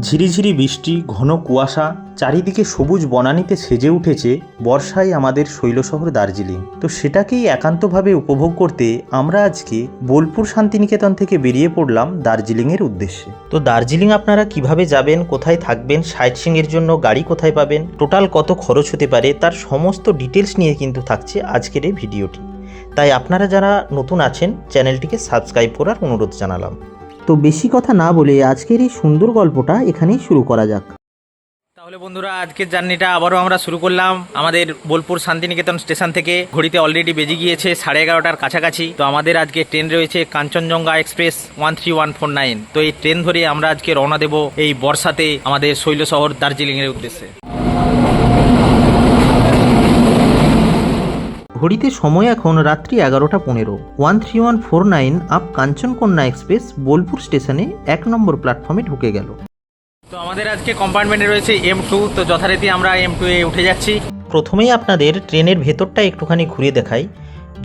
ঝিরিঝিরি বৃষ্টি, ঘন কুয়াশা, চারিদিকে সবুজ বনানীতে সেজে উঠেছে বর্ষায় আমাদের শৈলশহর দার্জিলিং। তো সেটাকেই একান্তভাবে উপভোগ করতে আমরা আজকে বোলপুর শান্তিনিকেতন থেকে বেরিয়ে পড়লাম দার্জিলিংয়ের উদ্দেশ্যে। তো দার্জিলিং আপনারা কীভাবে যাবেন, কোথায় থাকবেন সাইট এর জন্য গাড়ি কোথায় পাবেন, টোটাল কত খরচ হতে পারে, তার সমস্ত ডিটেলস নিয়ে কিন্তু থাকছে আজকের এই ভিডিওটি। তাই আপনারা যারা নতুন আছেন, চ্যানেলটিকে সাবস্ক্রাইব করার অনুরোধ জানালাম। তো বেশি কথা না বলে আজকের এই সুন্দর গল্পটা এখানেই শুরু করা যাক। তাহলে বন্ধুরা, আজকের জার্নিটা আবারও আমরা শুরু করলাম। আমাদের বোলপুর শান্তিনিকেতন স্টেশন থেকে ঘড়িতে অলরেডি বেজে গিয়েছে সাড়ে এগারোটার কাছাকাছি। তো আমাদের আজকে ট্রেন রয়েছে Kanchenjunga Express one three one four nine. তো এই ট্রেন ধরে আমরা আজকে রওনা দেব এই বর্ষাতে আমাদের শৈল শহর দার্জিলিং এর উদ্দেশ্যে। ঘড়িতে সময় এখন রাত্রি এগারোটা পনেরো। One three one four nine up Kanchankanya Express Bolpur স্টেশনে এক নম্বর প্ল্যাটফর্মে ঢুকে গেল। তো আমাদের আজকে কম্পার্টমেন্টে রয়েছে এম টু তো যথারীতি আমরা এম টু এ উঠে যাচ্ছি। প্রথমেই আপনাদের ট্রেনের ভেতরটা একটুখানি ঘুরে দেখাই।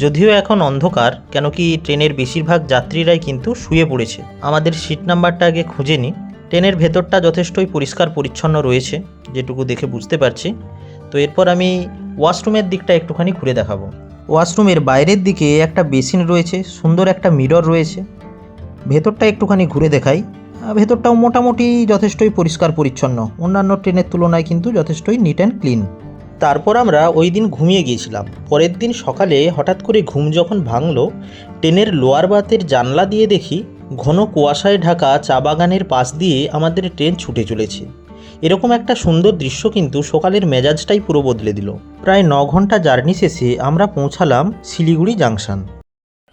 যদিও এখন অন্ধকার কেন কি ট্রেনের বেশিরভাগ যাত্রীরাই কিন্তু শুয়ে পড়েছে। আমাদের সিট নাম্বারটা আগে খুঁজে নিই। ট্রেনের ভেতরটা যথেষ্টই পরিষ্কার পরিচ্ছন্ন রয়েছে যেটুকু দেখে বুঝতে পারছি। তো এরপর আমি ওয়াশরুমের দিকটা একটুখানি ঘুরে দেখাবো। ওয়াশরুমের বাইরের দিকে একটা বেসিন রয়েছে, সুন্দর একটা মিরর রয়েছে। ভেতরটা একটুখানি ঘুরে দেখাই। ভেতরটাও মোটামুটি যথেষ্টই পরিষ্কার পরিচ্ছন্ন। অন্যান্য ট্রেনের তুলনায় কিন্তু যথেষ্টই নিট অ্যান্ড ক্লিন তারপর আমরা ওই দিন ঘুমিয়ে গিয়েছিলাম। পরের দিন সকালে হঠাৎ করে ঘুম যখন ভাঙলো ট্রেনের লোয়ার বাতের জানলা দিয়ে দেখি ঘন কুয়াশায় ঢাকা চা বাগানের পাশ দিয়ে আমাদের ট্রেন ছুটে চলেছে। এরকম একটা সুন্দর দৃশ্য কিন্তু সকালের মেজাজটাই পুরো বদলে দিল। প্রায় ন ঘণ্টা জার্নি শেষে আমরা পৌঁছালাম শিলিগুড়ি জাংশন।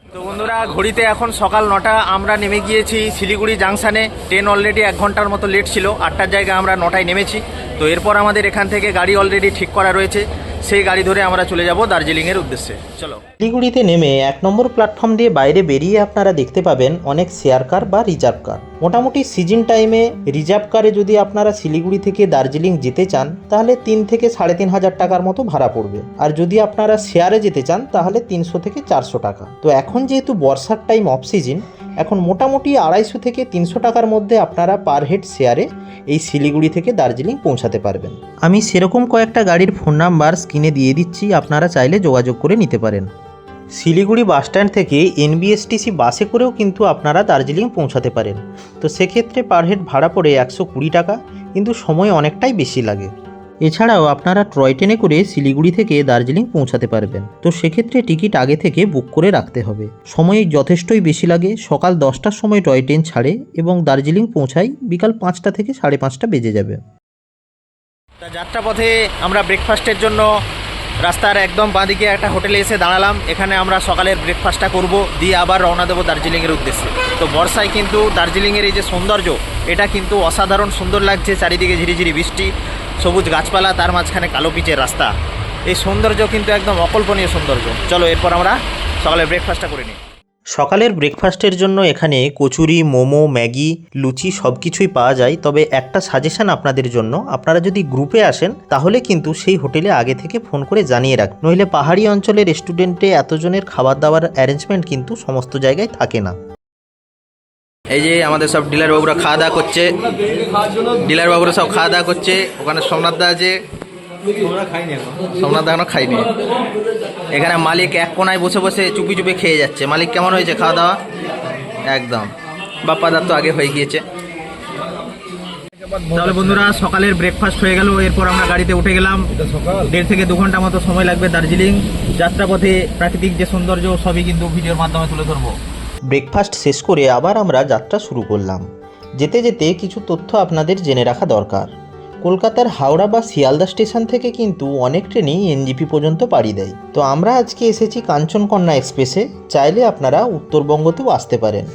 তো বন্ধুরা, ঘড়িতে এখন সকাল নটা, আমরা নেমে গিয়েছি শিলিগুড়ি জাংশানে। ট্রেন অলরেডি এক ঘণ্টার মতো লেট ছিল, আটটার জায়গায় আমরা নটায় নেমেছি। তো এরপর আমাদের এখান থেকে গাড়ি অলরেডি ঠিক করা রয়েছে। সেই গাড়ি ধরে আমরা চলে যাব দার্জিলিংয়ের উদ্দেশ্যে। চলো। শিলিগুড়িতে নেমে এক নম্বর প্ল্যাটফর্ম দিয়ে বাইরে বেরিয়ে আপনারা দেখতে পাবেন অনেক শেয়ার কার বা রিজার্ভ কার মোটামুটি সিজন টাইমে রিজার্ভ কারে যদি আপনারা শিলিগুড়ি থেকে দার্জিলিং যেতে চান, তাহলে তিন থেকে সাড়ে তিন হাজার টাকার মতো ভাড়া পড়বে। আর যদি আপনারা শেয়ারে যেতে চান, তাহলে তিনশো থেকে চারশো টাকা। তো এখন যেহেতু বর্ষার টাইম অফ সিজন এখন মোটামুটি আড়াইশো থেকে তিনশো টাকার মধ্যে আপনারা পার হেড শেয়ারে এই শিলিগুড়ি থেকে দার্জিলিং পৌঁছাতে পারবেন। আমি সেরকম কয়েকটা গাড়ির ফোন নাম্বার স্ক্রিনে দিয়ে দিচ্ছি, আপনারা চাইলে যোগাযোগ করে নিতে পারেন। শিলিগুড়ি বাসস্ট্যান্ড থেকে এনবিএসটিসি বাসে করেও কিন্তু আপনারা দার্জিলিং পৌঁছাতে পারেন। তো সেক্ষেত্রে পার হেড ভাড়া পড়ে একশো কুড়ি টাকা, কিন্তু সময় অনেকটাই বেশি লাগে। এছাড়াও আপনারা ট্রয় ট্রেনে করে শিলিগুড়ি থেকে দার্জিলিং পৌঁছাতে পারবেন। তো সেক্ষেত্রে টিকিট আগে থেকে বুক করে রাখতে হবে। সময় যথেষ্টই বেশি লাগে, সকাল দশটার সময় টয় ট্রেন ছাড়ে এবং দার্জিলিং পৌঁছায় বিকাল পাঁচটা থেকে সাড়ে পাঁচটা বেজে যাবে। তা যাত্রাপথে আমরা ব্রেকফাস্টের জন্য রাস্তার একদম বাঁদিকে একটা হোটেলে এসে দাঁড়ালাম। এখানে আমরা সকালের ব্রেকফাস্টটা করব, দিয়ে আবার রওনা দেবো দার্জিলিংয়ের উদ্দেশ্যে। তো বর্ষায় কিন্তু দার্জিলিংয়ের এই যে সৌন্দর্য, এটা কিন্তু অসাধারণ সুন্দর লাগছে, চারিদিকে ঝিরিঝিরি বৃষ্টি। সবুজ গাছপালা, তার মাঝখানে কালো পিচের রাস্তা। এই সৌন্দর্য কিন্তু একদম অকল্পনীয় সৌন্দর্য। চলো, এরপর আমরা সকালের ব্রেকফাস্টটা করে নিই। সকালের ব্রেকফাস্টের জন্য এখানে কচুরি, মোমো, ম্যাগি, লুচি সব কিছুই পাওয়া যায়, তবে একটা সাজেশন আপনাদের জন্য। আপনারা যদি গ্রুপে আসেন, তাহলে কিন্তু সেই হোটেলে আগে থেকে ফোন করে জানিয়ে রাখ নইলে পাহাড়ি অঞ্চলের রেস্টুরেন্টে এতজনের খাবার দাবার অ্যারেঞ্জমেন্ট কিন্তু সমস্ত জায়গায় থাকে না। এই যে আমাদের সব ডিলার বাবুরা খাওয়া দাওয়া করছে। ডিলার বাবুরা সব খাওয়া দাওয়া করছে। ওখানে সোমনাথ দা আছে। সোমনাথ দা এখনও খাইনি। এখানে মালিক এক কোনায় বসে বসে চুপি চুপি খেয়ে যাচ্ছে। মালিক কেমন হয়েছে খাওয়া দাওয়া? একদম। বাপ্পা দার তো আগে হয়ে গিয়েছে। তাহলে বন্ধুরা সকালের ব্রেকফাস্ট হয়ে গেল। এরপর আমরা গাড়িতে উঠে গেলাম। দেড় থেকে দু ঘণ্টা মতো সময় লাগবে দার্জিলিং। যাত্রাপথে প্রাকৃতিক যে সৌন্দর্য সবই কিন্তু ভিডিওর মাধ্যমে তুলে ধরবো। ব্রেকফাস্ট শেষ করে আবার আমরা যাত্রা শুরু করলাম। যেতে যেতে কিছু তথ্য আপনাদের জেনে রাখা দরকার। কলকাতার হাওড়া বা শিয়ালদা স্টেশন থেকে কিন্তু অনেক ট্রেনই এনজিপি পর্যন্ত পাড়ি দেয়। তো আমরা আজকে এসেছি কাঞ্চনকন্যা এক্সপ্রেসে, চাইলে আপনারা উত্তরবঙ্গতেও আসতে পারেন।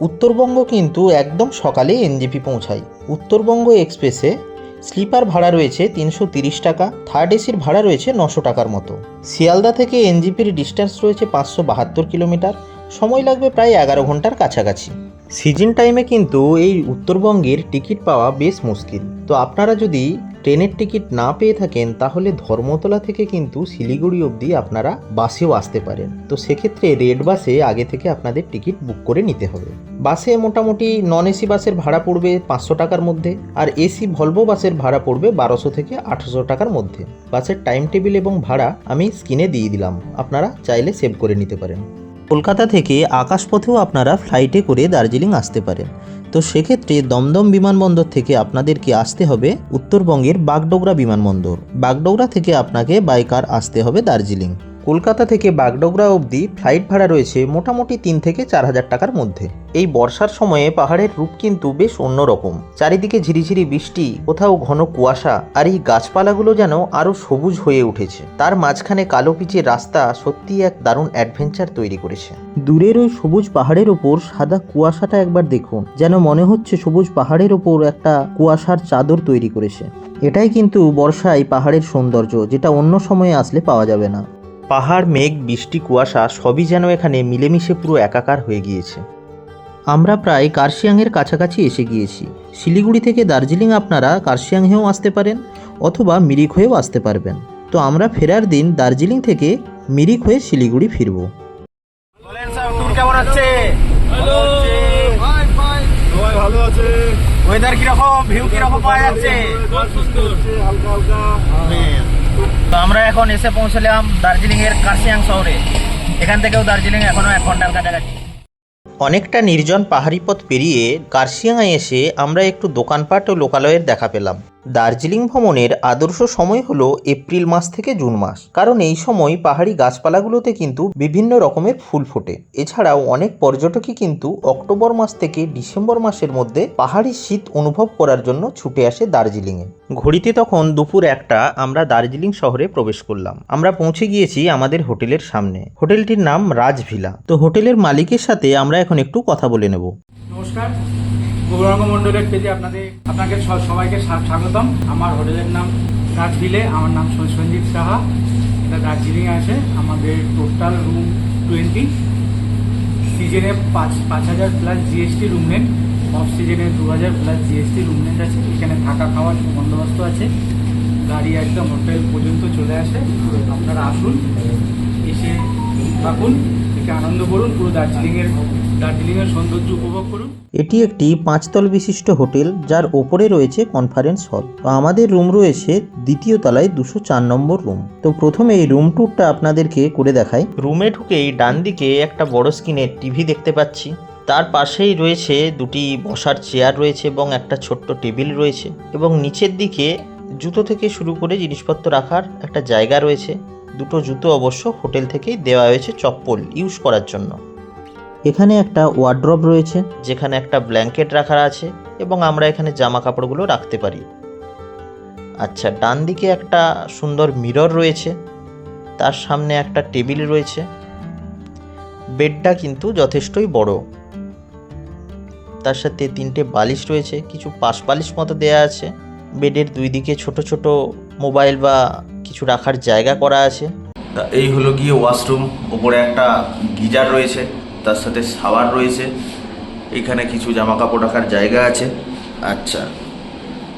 উত্তরবঙ্গ কিন্তু একদম সকালে এনজিপি পৌঁছায়। উত্তরবঙ্গ এক্সপ্রেসে স্লিপার ভাড়া রয়েছে তিনশো টাকা, থার্ড এসির ভাড়া রয়েছে নশো টাকার মতো। শিয়ালদা থেকে এনজিপির ডিস্টেন্স রয়েছে পাঁচশো বাহাত্তর কিলোমিটার সময় লাগবে প্রায় এগারো ঘণ্টার কাছাকাছি। সিজন টাইমে কিন্তু এই উত্তরবঙ্গের টিকিট পাওয়া বেশ মুশকিল। তো আপনারা যদি ট্রেনের টিকিট না পেয়ে থাকেন, তাহলে ধর্মতলা থেকে কিন্তু শিলিগুড়ি অবধি আপনারা বাসেও আসতে পারেন। তো সেক্ষেত্রে রেড বাসে আগে থেকে আপনাদের টিকিট বুক করে নিতে হবে। বাসে মোটামুটি নন এসি বাসের ভাড়া পড়বে পাঁচশো টাকার মধ্যে আর এসি ভলভো বাসের ভাড়া পড়বে বারোশো থেকে আঠারোশো টাকার মধ্যে। বাসের টাইম টেবিল এবং ভাড়া আমি স্ক্রিনে দিয়ে দিলাম। আপনারা চাইলে সেভ করে নিতে পারেন। কলকাতা থেকে আকাশপথেও আপনারা ফ্লাইটে করে দার্জিলিং আসতে পারেন। তো সেক্ষেত্রে দমদম বিমানবন্দর থেকে আপনাদেরকে আসতে হবে উত্তরবঙ্গের বাগডোগরা বিমানবন্দর। বাগডোগরা থেকে আপনাকে বাইকার আসতে হবে দার্জিলিং। কলকাতা থেকে বাগডোগরা অবধি ফ্লাইট ভাড়া রয়েছে মোটামুটি তিন থেকে চার হাজার টাকার মধ্যে। এই বর্ষার সময়ে পাহাড়ের রূপ কিন্তু বেশ অন্যরকম। চারিদিকে ঝিরিঝিরি বৃষ্টি, কোথাও ঘন কুয়াশা আর এই গাছপালাগুলো যেন আরও সবুজ হয়ে উঠেছে। তার মাঝখানে কালো পিচের রাস্তা সত্যি এক দারুণ অ্যাডভেঞ্চার তৈরি করেছে। দূরের ওই সবুজ পাহাড়ের ওপর সাদা কুয়াশাটা একবার দেখুন, যেন মনে হচ্ছে সবুজ পাহাড়ের ওপর একটা কুয়াশার চাদর তৈরি করেছে। এটাই কিন্তু বর্ষায় পাহাড়ের সৌন্দর্য, যেটা অন্য সময়ে আসলে পাওয়া যাবে না। পাহাড় মেঘ বৃষ্টি কুয়াশা সবই যেন এখানে মিলেমিশে পুরো একাকার হয়ে গিয়েছে। আমরা প্রায় কার্শিয়াংয়ের কাছাকাছি এসে গিয়েছি। শিলিগুড়ি থেকে দার্জিলিং আপনারা কার্শিয়াং হয়েও আসতে পারেন অথবা মিরিক হয়েও আসতে পারবেন। তো আমরা ফেরার দিন দার্জিলিং থেকে মিরিক হয়ে শিলিগুড়ি ফিরব। কেমন ভালো আছে। ওয়েদার কীরকম? ভিউ কীরকম পাওয়া যাচ্ছে? হালকা হালকা। তো আমরা এখন এসে পৌঁছলাম দার্জিলিং এর কার্শিয়াং শহরে। এখান থেকেও দার্জিলিং এখনও এক ঘণ্টার কাছাকাছি। অনেকটা নির্জন পাহাড়ি পথ পেরিয়ে কার্শিয়াঙায় এসে আমরা একটু দোকানপাট ও লোকালয়ের দেখা পেলাম। দার্জিলিং ভ্রমণের আদর্শ সময় হলো এপ্রিল মাস থেকে জুন মাস। কারণ এই সময় পাহাড়ি গাছপালাগুলোতে কিন্তু বিভিন্ন রকমের ফুল ফোটে। এছাড়াও অনেক পর্যটকই কিন্তু অক্টোবর মাস থেকে ডিসেম্বর মাসের মধ্যে পাহাড়ি শীত অনুভব করার জন্য ছুটে আসে দার্জিলিংয়ে। ঘড়িতে তখন দুপুর একটা আমরা দার্জিলিং শহরে প্রবেশ করলাম। আমরা পৌঁছে গিয়েছি আমাদের হোটেলের সামনে। হোটেলটির নাম রাজভিলা। তো হোটেলের মালিকের সাথে আমরা এখন একটু কথা বলে নেব। নমস্কার। গৌরাঙ্গ মণ্ডলের পেজে আপনাদের, আপনাকে সবাইকে স্বা- স্বাগতম। আমার হোটেলের নাম রাজভিলে, আমার নাম সঞ্জিত সাহা। এটা দার্জিলিং আছে। আমাদের টোটাল রুম টোয়েন্টি। সিজনে পাঁচ পাঁচ হাজার plus GST room net off সিজনে দু হাজার প্লাস জিএসটি রুম নেট আছে। এখানে থাকা খাওয়ার বন্দোবস্ত আছে। গাড়ি একদম হোটেল পর্যন্ত চলে আসে। আপনারা আসুন, এসে থাকুন। আনন্দ করুন, পুরো সৌন্দর্য উপভোগ করুন। এটি একটি পাঁচতল বিশিষ্ট হোটেল, যার ওপরে রয়েছে কনফারেন্স হল। তো আমাদের রুম রয়েছে দ্বিতীয় তলায় দুশো চার নম্বর রুম। তো প্রথমে এই রুম ট্যুরটা আপনাদেরকে করে দেখাই। রুমে ঢুকেই ডান দিকে একটা বড় স্ক্রিনের টিভি দেখতে পাচ্ছি। তার পাশেই রয়েছে দুটি বসার চেয়ার রয়েছে এবং একটা ছোট্ট টেবিল রয়েছে। এবং নিচের দিকে জুতো থেকে শুরু করে জিনিসপত্র রাখার একটা জায়গা রয়েছে। দুটো জুতো অবশ্য হোটেল থেকেই দেওয়া হয়েছে চপ্পল ইউজ করার জন্য। এখানে একটা ওয়ার্ড্রপ রয়েছে। যেখানে একটা ব্ল্যাঙ্কেট রাখা আছে এবং আমরা এখানে জামা কাপড়গুলো রাখতে পারি। আচ্ছা ডান দিকে একটা সুন্দর মিরর রয়েছে। তার সামনে একটা টেবিল রয়েছে। বেডটা কিন্তু যথেষ্টই বড়। তার সাথে তিনটে বালিশ রয়েছে। কিছু পাশ বালিশ মতো দেয়া আছে। বেডের দুই দিকে ছোট ছোট মোবাইল বা কিছু রাখার জায়গা করা আছে। তা এই হলো গিয়ে ওয়াশরুম। ওপরে একটা গিজার রয়েছে তার সাথে শাওয়ার রয়েছে। এখানে কিছু জামা কাপড় রাখার জায়গা আছে। আচ্ছা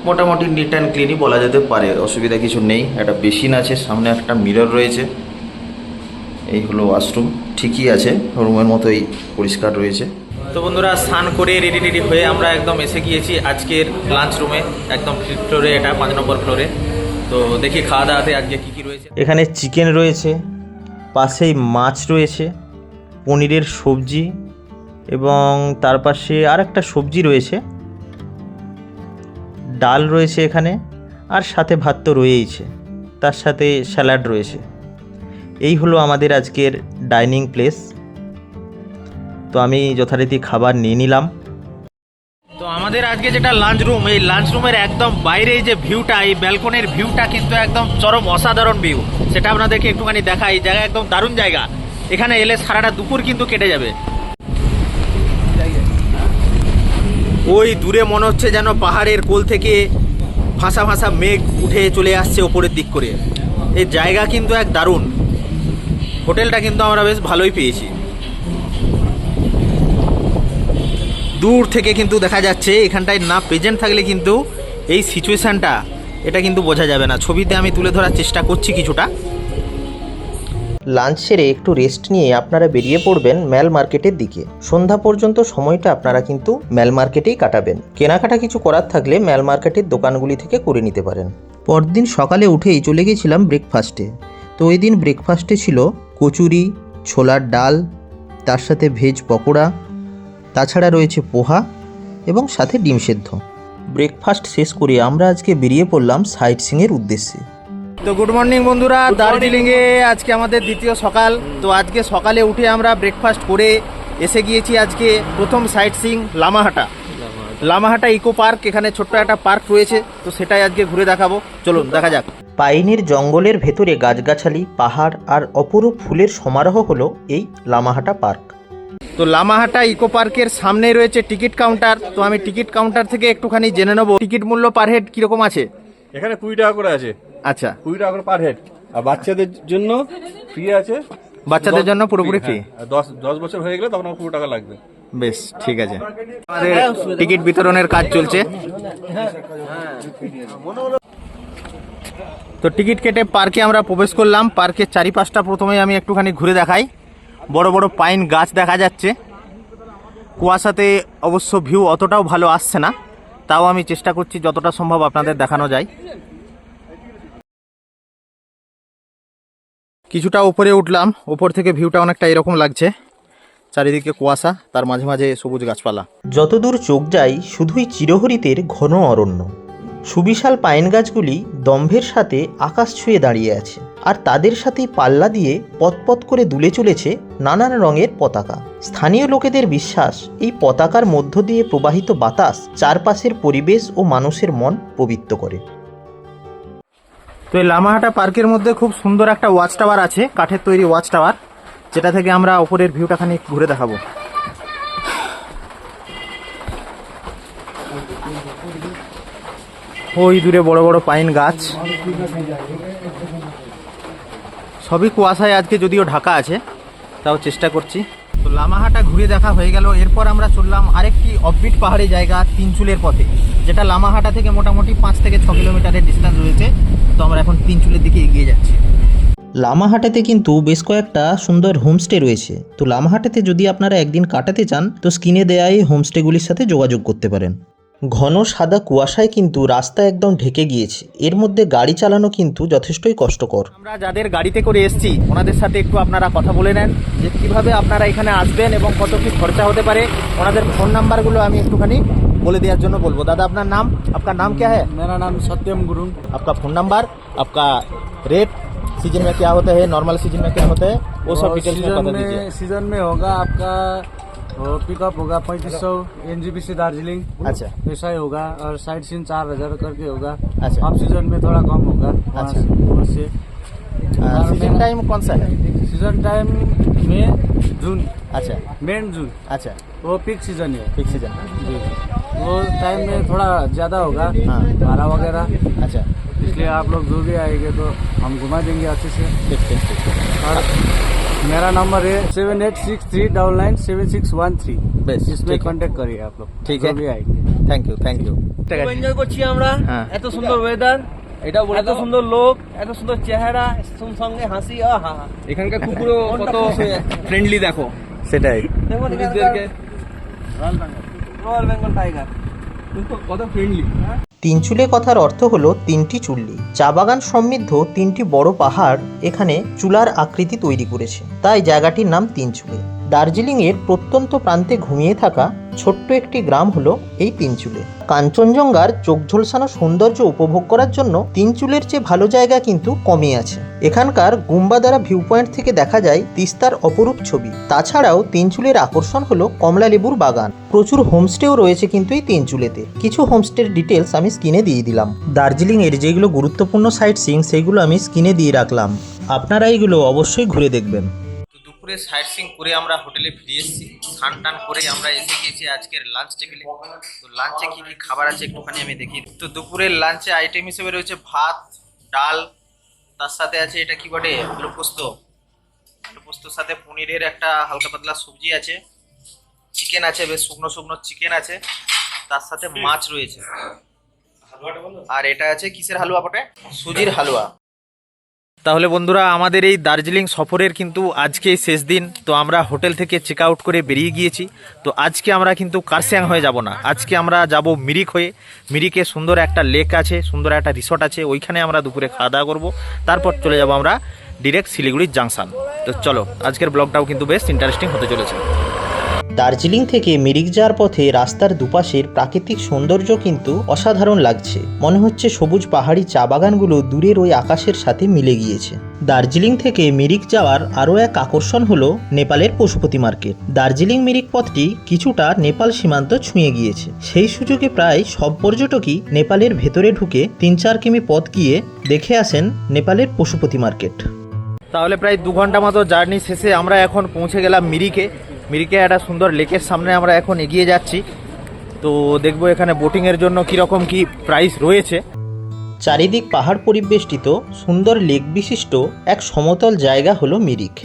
মোটামুটি নিট অ্যান্ড ক্লিনই বলা যেতে পারে অসুবিধা কিছু নেই। একটা বেসিন আছে সামনে একটা মিরর রয়েছে। এই হলো ওয়াশরুম ঠিকই আছে রুমের মতোই পরিষ্কার রয়েছে। তো বন্ধুরা স্নান করে রেডি রেডি হয়ে আমরা একদম এসে গিয়েছি আজকের লাঞ্চ রুমে একদম ফিফথ ফ্লোরে এটা পাঁচ নম্বর ফ্লোরে তো দেখি খাওয়া দাওয়াতে আজকে কী কী রয়েছে? এখানে চিকেন রয়েছে, পাশেই মাছ রয়েছে, পনিরের সবজি এবং তার পাশে আর একটা সবজি রয়েছে, ডাল রয়েছে এখানে আর সাথে ভাত তো রয়েইছে, তার সাথে স্যালাড রয়েছে। এই হলো আমাদের আজকের ডাইনিং প্লেস। তো আমি যথারীতি খাবার নিয়ে নিলাম। আমাদের আজকে যেটা লাঞ্চ রুম এই লাঞ্চ রুমের একদম বাইরে যে ভিউটা এই ব্যালকনির ভিউটা কিন্তু একদম চরম অসাধারণ ভিউ সেটা আপনাদেরকে একটুখানি দেখা এই জায়গা একদম দারুণ জায়গা। এখানে এলে সারাটা দুপুর কিন্তু কেটে যাবে। ওই দূরে মনে হচ্ছে যেন পাহাড়ের কোল থেকে ফাঁসা ফাঁসা মেঘ উঠে চলে আসছে ওপরের দিক করে। এই জায়গা কিন্তু এক দারুণ। হোটেলটা কিন্তু আমরা বেশ ভালোই পেয়েছি। দূর থেকে কিন্তু দেখা যাচ্ছে, এখানটায় না প্রেজেন্ট থাকলে কিন্তু এই সিচুয়েশানটা এটা কিন্তু বোঝা যাবে না। ছবিতে আমি তুলে ধরার চেষ্টা করছি কিছুটা। লাঞ্চ সেরে একটু রেস্ট নিয়ে আপনারা বেরিয়ে পড়বেন ম্যাল মার্কেটের দিকে। সন্ধ্যা পর্যন্ত সময়টা আপনারা কিন্তু ম্যাল মার্কেটেই কাটাবেন। কেনাকাটা কিছু করার থাকলে ম্যাল মার্কেটের দোকানগুলি থেকে করে নিতে পারেন। পরদিন সকালে উঠেই চলে গেছিলাম ব্রেকফাস্টে তো ওই দিন ব্রেকফাস্টে ছিল কচুরি, ছোলার ডাল, তার সাথে ভেজ পকোড়া তাছাড়া রয়েছে পোহা এবং সাথে ডিম সেদ্ধ। ব্রেকফাস্ট শেষ করে আমরা আজকে বেরিয়ে পড়লাম সাইট সিংয়ের উদ্দেশ্যে। তো গুড মর্নিং বন্ধুরা দার্জিলিংয়ে আজকে আমাদের দ্বিতীয় সকাল। তো আজকে সকালে উঠে আমরা ব্রেকফাস্ট করে এসে গিয়েছি আজকে প্রথম sightseeing Lamahata. Lamahata eco park এখানে ছোট্ট একটা পার্ক রয়েছে তো সেটাই আজকে ঘুরে দেখাবো। চলুন দেখা যাক। পাইনের জঙ্গলের ভেতরে গাছগাছালি পাহাড় আর অপরূপ ফুলের সমারোহ হলো এই লামাহাটা পার্ক। তো লামাহাটা ইকো পার্কের সামনে রয়েছে টিকিট কাউন্টার। তো আমি টিকিট কাউন্টার থেকে একটুখানি জেনে নেব। টিকিট মূল্য পার হেড কীরকম আছে? এখানে কুড়ি টাকা করে আছে। আচ্ছা। কুড়ি টাকা করে পার হেড। আর বাচ্চাদের জন্য ফ্রি আছে। বাচ্চাদের জন্য পুরোপুরি ফ্রি হ্যাঁ, দশ দশ বছর হয়ে গেলে তখন কুড়ি টাকা লাগবে। বেশ ঠিক আছে। আমাদের টিকিট বিতরণের কাজ চলছে। তো টিকিট কেটে পার্কে আমরা প্রবেশ করলাম। পার্কের চারিপাশটা প্রথমে আমি একটুখানি ঘুরে দেখাই। বড় বড় পাইন গাছ দেখা যাচ্ছে। কুয়াশাতে অবশ্য ভিউ অতটাও ভালো আসছে না। তাও আমি চেষ্টা করছি যতটা সম্ভব আপনাদের দেখানো যায়। কিছুটা উপরে উঠলাম, উপর থেকে ভিউটা অনেকটা এরকম লাগছে। চারিদিকে কুয়াশা, তার মাঝে মাঝে সবুজ গাছপালা। যতদূর চোখ যায়, শুধুই চিরহরিতের ঘন অরণ্য। সুবিশাল পাইন গাছগুলি দম্ভের সাথে আকাশ ছুঁয়ে দাঁড়িয়ে আছে। আর তাদের সাথেই পাল্লা দিয়ে পথপথ করে দুলে চলেছে নানান রঙের পতাকা। স্থানীয় লোকেদের বিশ্বাস, এই পতাকার মধ্য দিয়ে প্রবাহিত বাতাস চারপাশের পরিবেশ ও মানুষের মন পবিত্র করে। তো এই লামাহাটা পার্কের মধ্যে খুব সুন্দর একটা ওয়াচ টাওয়ার আছে, কাঠের তৈরি ওয়াচ টাওয়ার। যেটা থেকে আমরা ওপরের ভিউটা খানি ঘুরে দেখাবো। ওই দূরে বড় বড় পাইন গাছ। সবই কুয়াশায় আজকে যদিও ঢাকা আছে, তাও চেষ্টা করছি। তো লামাহাটা ঘুরে দেখা হয়ে গেল। এরপর আমরা চললাম আরেকটি অফবিট পাহাড়ি জায়গা তিনচুলের পথে, যেটা লামাহাটা থেকে মোটামুটি পাঁচ থেকে ছ কিলোমিটারের ডিস্টেন্স রয়েছে। তো আমরা এখন তিনচুলের দিকে এগিয়ে যাচ্ছি। লামাহাটাতে কিন্তু বেশ কয়েকটা সুন্দর হোমস্টে রয়েছে। তো লামাহাটাতে যদি আপনারা একদিন কাটাতে চান, তো স্ক্রিনে দেয়া এই হোমস্টেগুলির সাথে যোগাযোগ করতে পারেন। ঘন সাদা কুয়াশায় কিন্তু রাস্তা একদম ঢেকে গিয়েছে এর মধ্যে গাড়ি চালানো কিন্তু যথেষ্টই কষ্টকর আমরা যাদের গাড়িতে করে এসেছি ওনাদের সাথে একটু আপনারা কথা বলে নেন যে কিভাবে আপনারা এখানে আসবেন এবং কত কি খরচা হতে পারে ওনাদের ফোন নাম্বারগুলো আমি একটুখানি বলে দেওয়ার জন্য বলবো দাদা আপনার নাম আপনার नाम क्या है मेरा नाम सत्यम गुरुंग आपका फोन नंबर आपका रेट सीजन में क्या होता है नॉर्मल सीजन में क्या होता है वो सब और डिटेल्स में सीजन बता में दीजिए सीजन में होगा आपका पिकअप होगा पैंतीस सौ एन से दार्जिलिंग अच्छा। ऐसा ही होगा और साइड सीन चार हज़ार करके होगा। अच्छा। ऑफ़ सीज़न में थोड़ा कम होगा। अच्छा। से- सीज़न टाइम कौन सा है? सीज़न टाइम में जून। अच्छा। मेन जून। अच्छा। वो पिक सीज़न है। पिक सीज़न जी। वो टाइम में थोड़ा ज़्यादा होगा। हाँ। भाड़ा वगैरह। अच्छा। इसलिए आप लोग जो भी आएँगे तो हम घुमा देंगे अच्छे से। ठीक ठीक ठीक। और मेरा नंबर है seven eight six three double nine seven six one three বেশ इसमें ঠিক कांटेक्ट करिए आप लोग ठीक जो है। भी आएंगे thank you thank you enjoy করছি আমরা হ্যাঁ। এত সুন্দর ওয়েদার এটা এত সুন্দর লোক এত সুন্দর চেহারা সঙ্গে সঙ্গে হাসি আহা এখানকার কুকুরও কত ফ্রেন্ডলি দেখো সেটাই দেখুন টুরিস্টদেরকে রয়্যাল বেঙ্গল টাইগার কত ফ্রেন্ডলি তিনচুলে কথার অর্থ হলো তিনটি চুল্লি। চা বাগান সমৃদ্ধ তিনটি বড় পাহাড় এখানে চুলার আকৃতি তৈরি করেছে। তাই জায়গাটির নাম তিনচুলে। দার্জিলিংয়ের প্রত্যন্ত প্রান্তে ঘুমিয়ে থাকা ছোট্ট একটি গ্রাম হলো এই তিনচুলে। কাঞ্চনজঙ্ঘার চোখ ঝলসানো সৌন্দর্য উপভোগ করার জন্য তিনচুলের চেয়ে ভালো জায়গা কিন্তু কমই আছে। এখানকার গুম্বাদারা ভিউ পয়েন্ট থেকে দেখা যায় তিস্তার অপরূপ ছবি। তাছাড়াও তিনচুলের আকর্ষণ হলো কমলালেবুর বাগান। প্রচুর হোমস্টেও রয়েছে কিন্তু এই তিনচুলেতে। কিছু হোমস্টের ডিটেলস আমি স্ক্রিনে দিয়ে দিলাম। দার্জিলিং এর যেগুলো গুরুত্বপূর্ণ সাইট সিং সেগুলো আমি স্ক্রিনে দিয়ে রাখলাম। আপনারা এইগুলো অবশ্যই ঘুরে দেখবেন। দুপুরে সাইট সিং করে আমরা হোটেলে ফিরে এসেছি। স্নান টান করে আমরা এসে গিয়েছি আজকের লাঞ্চ টেবিলে তো লাঞ্চে কী কী খাবার আছে একটুখানি আমি দেখি। তো দুপুরের লাঞ্চে আইটেম হিসেবে রয়েছে ভাত, ডাল, তার সাথে আছে এটা কি বটে? আলু পোস্ত। আলু পোস্তর সাথে পনিরের একটা হালকা পাতলা সবজি আছে। চিকেন আছে, বেশ শুকনো শুকনো চিকেন আছে। তার সাথে মাছ রয়েছে। আর এটা আছে কিসের হালুয়া বটে? সুজির হালুয়া। তাহলে বন্ধুরা, আমাদের এই দার্জিলিং সফরের কিন্তু আজকেই শেষ দিন। তো আমরা হোটেল থেকে চেক আউট করে বেরিয়ে গিয়েছি। তো আজকে আমরা কিন্তু কারসিয়াং হয়ে যাব না। আজকে আমরা যাব মিরিক হয়ে। মিরিকে সুন্দর একটা লেক আছে, সুন্দর একটা রিসর্ট আছে। ওইখানে আমরা দুপুরে খাওয়া দাওয়া করব। তারপর চলে যাব আমরা ডিরেক্ট শিলিগুড়ির জাংশন তো চলো, আজকের ব্লগটাও কিন্তু বেশ ইন্টারেস্টিং হতে চলেছে। দার্জিলিং থেকে মিরিক যাওয়ার পথে রাস্তার দুপাশের প্রাকৃতিক সৌন্দর্য কিন্তু অসাধারণ লাগছে। মনে হচ্ছে সবুজ পাহাড়ি চা বাগানগুলো দূরের ওই আকাশের সাথে মিলে গিয়েছে। দার্জিলিং থেকে মিরিক যাওয়ার আরও এক আকর্ষণ হলো নেপালের পশুপতি মার্কেট। দার্জিলিং মিরিক পথটি কিছুটা নেপাল সীমান্ত ছুঁয়ে গিয়েছে। সেই সুযোগে প্রায় সব পর্যটকই নেপালের ভেতরে ঢুকে তিন চার কিমি পথ গিয়ে দেখে আসেন নেপালের পশুপতি মার্কেট। তাহলে প্রায় দু ঘণ্টা মতো জার্নি শেষে আমরা এখন পৌঁছে গেলাম মিরিকে। মিরিকে একটা সুন্দর লেকের সামনে আমরা এখন এগিয়ে যাচ্ছি। তো দেখব এখানে বোটিংয়ের জন্য কীরকম কি প্রাইস রয়েছে। চারিদিক পাহাড় পরিবেষ্টিত সুন্দর লেক বিশিষ্ট এক সমতল জায়গা হলো মিরিক।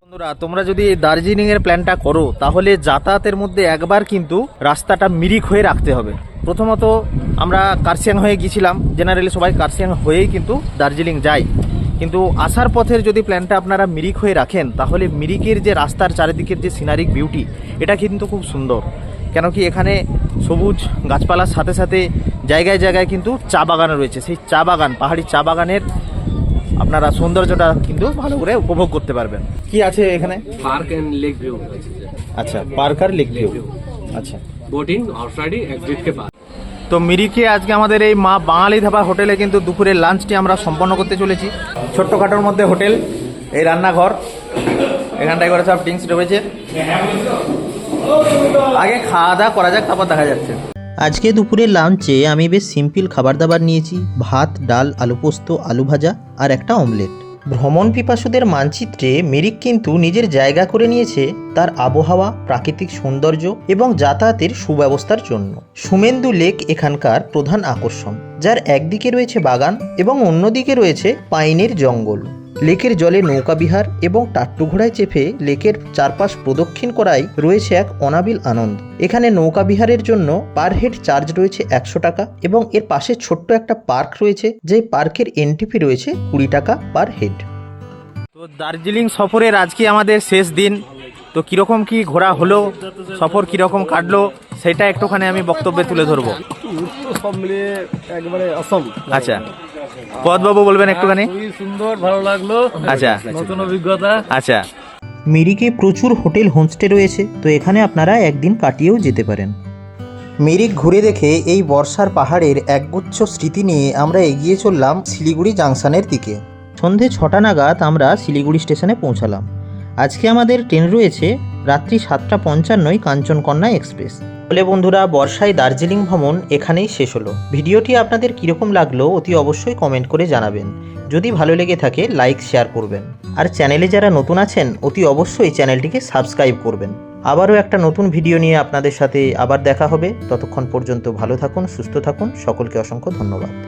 বন্ধুরা তোমরা যদি দার্জিলিংয়ের প্ল্যানটা করো তাহলে যাতায়াতের মধ্যে একবার কিন্তু রাস্তাটা মিরিক হয়ে রাখতে হবে। প্রথমত আমরা কার্সিয়াং হয়ে গিয়েছিলাম। জেনারেলি সবাই কার্সিয়াং হয়েই কিন্তু দার্জিলিং যায়। কিন্তু আসার পথের যদি প্ল্যানটা আপনারা মিরিক হয়ে রাখেন তাহলে মিরিকের যে রাস্তার চারিদিকের যে সিনারিক বিউটি এটা কিন্তু খুব সুন্দর কেন কি এখানে সবুজ গাছপালার সাথে সাথে জায়গায় জায়গায় কিন্তু চা বাগান রয়েছে সেই চা বাগান পাহাড়ি চা বাগানের আপনারা সৌন্দর্যটা কিন্তু ভালো করে উপভোগ করতে পারবেন কি আছে এখানে পার্ক এন্ড लेक व्यू আচ্ছা পার্ক আর লেক ভিউ আচ্ছা बोटिंग हॉर्स राइडिंग एग्जिट के बाद তো মিরিকে আজকে আমাদের এই মা বাঙালি ধাবা হোটেলে কিন্তু দুপুরের লাঞ্চটি আমরা সম্পন্ন করতে চলেছি। ছোট্টখাটোর মধ্যে হোটেল, এই রান্নাঘর, এখানটায় করে সব ড্রিঙ্কস রয়েছে। আগে খাওয়া দাওয়া করা যাক, তারপর দেখা যাচ্ছে। আজকে দুপুরের লাঞ্চে আমি বেশ সিম্পল খাবার দাবার নিয়েছি, ভাত, ডাল, আলু পোস্ত, আলু ভাজা আর একটা অমলেট ভ্রমণ পিপাসুদের মানচিত্রে মেরিক কিন্তু নিজের জায়গা করে নিয়েছে তার আবহাওয়া, প্রাকৃতিক সৌন্দর্য এবং যাতায়াতের সুব্যবস্থার জন্য। সুমেন্দু লেক এখানকার প্রধান আকর্ষণ, যার একদিকে রয়েছে বাগান এবং অন্যদিকে রয়েছে পাইনের জঙ্গল। লেকের জলে নৌকাবিহার এবং টাট্টু ঘোড়ায় চেপে লেকের চারপাশ প্রদক্ষিণ করাই রয়েছে এক অনাবিল আনন্দ। এখানে নৌকা বিহারের জন্য পার হেড চার্জ রয়েছে একশো টাকা এবং এর পাশে ছোট্ট একটা পার্ক রয়েছে যে পার্কের এন্ট্রি রয়েছে কুড়ি টাকা পার হেড। তো দার্জিলিং সফরের আজকে আমাদের শেষ দিন। তো কীরকম কি ঘোরা হলো সফর কীরকম কাটলো সেটা একটুখানি আমি বক্তব্যে তুলে ধরবো। সব মিলিয়ে একবারে অসম। আচ্ছা। পদবাবু বলবেন একটুখানি? সুন্দর ভালো লাগল। আচ্ছা। নতুন অভিজ্ঞতা। আচ্ছা। মিরিকে প্রচুর হোটেল হোমস্টে রয়েছে তো এখানে আপনারা একদিন কাটিয়েও যেতে পারেন। মিরিক ঘুরে দেখে এই বর্ষার পাহাড়ের একগুচ্ছ স্মৃতি নিয়ে আমরা এগিয়ে চললাম শিলিগুড়ি জাংশনের দিকে। সন্ধে ছটা নাগাদ আমরা শিলিগুড়ি স্টেশনে পৌঁছালাম। আজকে আমাদের ট্রেন রয়েছে রাত্রি সাতটা পঞ্চান্নই কাঞ্চনকন্যা এক্সপ্রেস। বলে বন্ধুরা, বর্ষায় দার্জিলিং ভ্রমণ এখানেই শেষ হলো। ভিডিওটি আপনাদের কীরকম লাগল অতি অবশ্যই কমেন্ট করে জানাবেন। যদি ভালো লেগে থাকে, লাইক, শেয়ার করবেন। আর চ্যানেলে যারা নতুন আছেন, অতি অবশ্যই চ্যানেলটিকে সাবস্ক্রাইব করবেন। আবারও একটা নতুন ভিডিও নিয়ে আপনাদের সাথে আবার দেখা হবে। ততক্ষণ পর্যন্ত ভালো থাকুন, সুস্থ থাকুন। সকলকে অসংখ্য ধন্যবাদ।